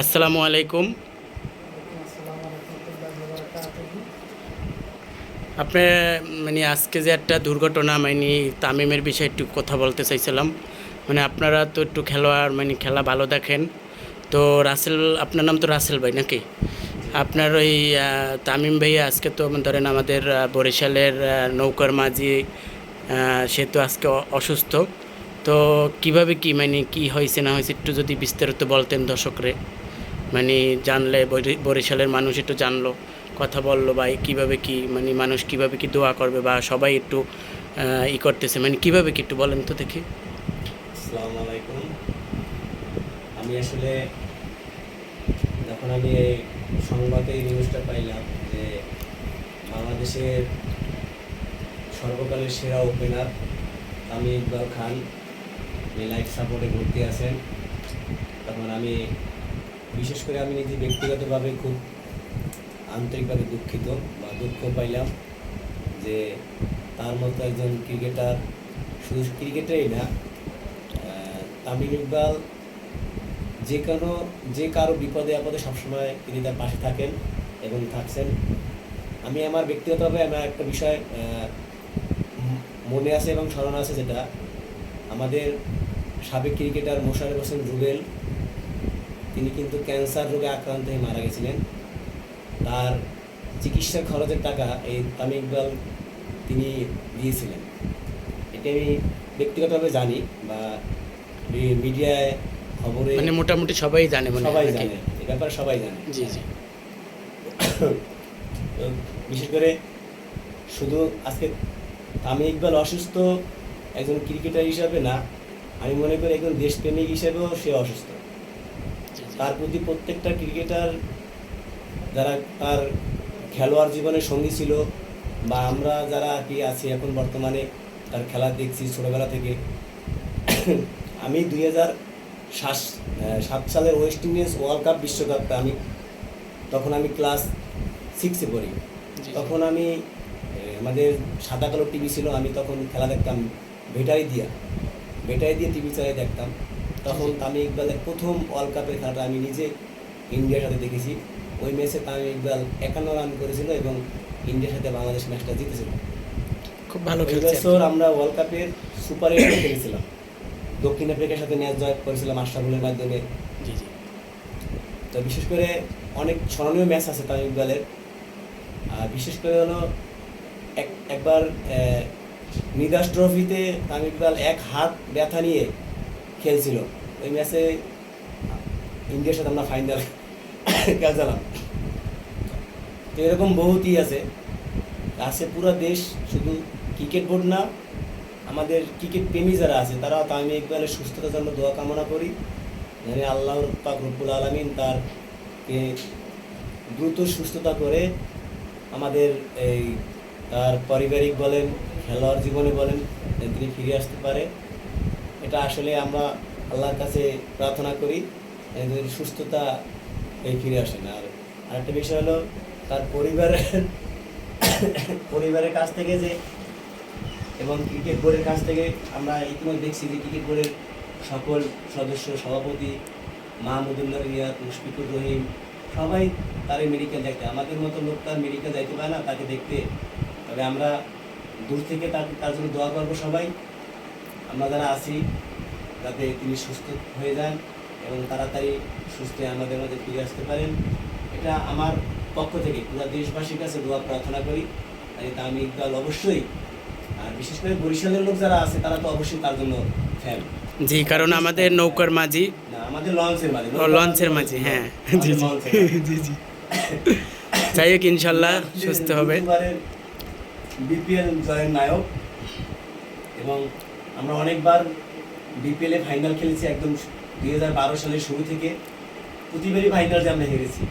আসসালামু আলাইকুম। আপনি মানে আজকে যে একটা দুর্ঘটনা মানে তামিমের বিষয়ে একটু কথা বলতে চাইছিলাম। মানে আপনারা তো একটু খেলোয়াড় মানে খেলা ভালো দেখেন। তো রাসেল, আপনার নাম তো রাসেল ভাই নাকি? আপনার ওই তামিম ভাই আজকে তো ধরেন আমাদের বরিশালের নৌকার মাঝি সে তো আজকে অসুস্থ। তো কীভাবে কি মানে কি হয়েছে না হয়েছে একটু যদি বিস্তারিত বলতেন দর্শকরে। মানে জানলে বরি- বরিশালের মানুষ একটু জানলো, কথা বলল বা কীভাবে কি মানে মানুষ কীভাবে কি দোয়া করবে বা সবাই একটু ই করতেছে মানে কীভাবে কি একটু বলেন তো দেখি। আমি আসলে, যখন আমি এই সংবাদে এই নিউজটা পাইলাম যে বাংলাদেশের সর্বকালের সেরা ওপেনার আমি ইকবাল খান লাইফ সাপোর্টে ভর্তি আছেন। তখন আমি বিশেষ করে আমি নিজে ব্যক্তিগতভাবে খুব আন্তরিকভাবে দুঃখিত বা দুঃখ পাইলাম যে তার মতো একজন ক্রিকেটার, শুধু ক্রিকেটারই না তামিম ইকবাল যে কোনো, যে কারও বিপদে আপদে সবসময় তিনি তার পাশে থাকেন এবং থাকছেন। আমি আমার ব্যক্তিগতভাবে আমার একটা বিষয় মনে আছে এবং স্মরণ আছে যেটা, আমাদের সাবেক ক্রিকেটার মোশারফ হোসেন রুবেল তিনি কিন্তু ক্যান্সার রোগে আক্রান্ত হয়ে মারা গেছিলেন। তার চিকিৎসার খরচের টাকা এই তামিম ইকবাল তিনি দিয়েছিলেন। এটা আমি ব্যক্তিগতভাবে জানি বা মিডিয়ায় খবরে মানে মোটামুটি সবাই জানে মানে সবাই জানে এ ব্যাপারে সবাই জানে। জি জি। বিশেষ করে শুধু আজকে তামিম ইকবাল অসুস্থ একজন ক্রিকেটার হিসাবে না আমি মনে করি একজন দেশপ্রেমিক হিসাবেও সে অসুস্থ। তার প্রতি প্রত্যেকটা ক্রিকেটার যারা তার খেলোয়াড় জীবনের সঙ্গী ছিল বা আমরা যারা কি আছি এখন বর্তমানে তার খেলা দেখছি ছোটোবেলা থেকে। আমি দুই হাজার সাত সালের ওয়েস্ট ইন্ডিজ ওয়ার্ল্ড কাপ বিশ্বকাপটা আমি তখন আমি ক্লাস সিক্সে পড়ি। তখন আমি আমাদের সাদা কালো টিভি ছিল আমি তখন খেলা দেখতাম ব্যাটারি দিয়া ব্যাটারি দিয়ে টিভি চালিয়ে দেখতাম। তখন তামিম ইকবালের প্রথম ওয়ার্ল্ড কাপের খেলাটা আমি নিজে ইন্ডিয়ার সাথে দেখেছি। ওই ম্যাচে তামিম ইকবাল একান্ন রান করেছিল এবং ইন্ডিয়ার সাথে বাংলাদেশ ম্যাচটা জিতেছিল। খুব ভালো। বছর আমরা ওয়ার্ল্ড কাপের সুপার এইটে খেলেছিলাম। দক্ষিণ আফ্রিকার সাথে ম্যাচ জয় করেছিলাম আশরাফুলের মাধ্যমে। জি জি। তো বিশেষ করে অনেক স্মরণীয় ম্যাচ আছে তামিম ইকবালের। আর বিশেষ করে হলো এক একবার নিদাস ট্রফিতে তামিম ইকবাল এক হাত ব্যথা নিয়ে খেলছিল। ওই ম্যাচে ইন্ডিয়ার সাথে আমরা ফাইনাল খেলছিলাম। তো এরকম বহুতই আছে। আছে পুরো দেশ, শুধু ক্রিকেট বোর্ড না, আমাদের ক্রিকেট প্রেমী যারা আছে, তারাও তামিম ইকবালের সুস্থতার জন্য দোয়া কামনা করি। মানে আল্লাহর পাক রব্বুল আলমিন তার দ্রুত সুস্থতা করে আমাদের এই তার পারিবারিক বলেন, খেলোয়াড় জীবনে বলেন যেন তিনি ফিরে আসতে পারে। এটা আসলে আমরা আল্লাহর কাছে প্রার্থনা করি সুস্থতা এই ফিরে আসে না। আর আরেকটা বিষয় হলো, তার পরিবারের পরিবারের কাছ থেকে যে, এবং ক্রিকেট বোর্ডের কাছ থেকে আমরা ইতিমধ্যে দেখছি যে ক্রিকেট বোর্ডের সকল সদস্য, সভাপতি, মাহমুদুল্লাহ রিয়াদ, মুশফিকুর রহিম, সবাই তার মেডিকেল দেখতে আমাদের মতো লোক তার মেডিকেল যাইতে পারে না, তাকে দেখতে। তবে আমরা দূর থেকে তার তার জন্য দোয়া করব সবাই। আমরা যারা আছি যাতে তিনি সুস্থ হয়ে যান এবং তাড়াতাড়ি সুস্থ হয়ে আমাদের মাঝে ফিরে আসতে পারেন। এটা আমার পক্ষ থেকে পুরো দেশবাসীর কাছে দোয়া প্রার্থনা করি। তাই আমি ইকবাল অবশ্যই আর বিশেষ করে বরিশালের লোক যারা আছে তারা তো অবশ্যই তার জন্য ফ্যান জি কারণ আমাদের নৌকার মাঝি। না আমাদের লঞ্চের মাঝে লঞ্চের মাঝি। হ্যাঁ। জি জি। জি জি। যাই হোক ইনশাল্লাহ সুস্থ হবে। বিপিএল জয়ের নায়ক এবং আমরা অনেকবার বিপিএলে ফাইনাল খেলেছি একদম দুই হাজার বারো সালের শুরু থেকে। প্রতিবারই ফাইনাল যে আমরা হেরেছি।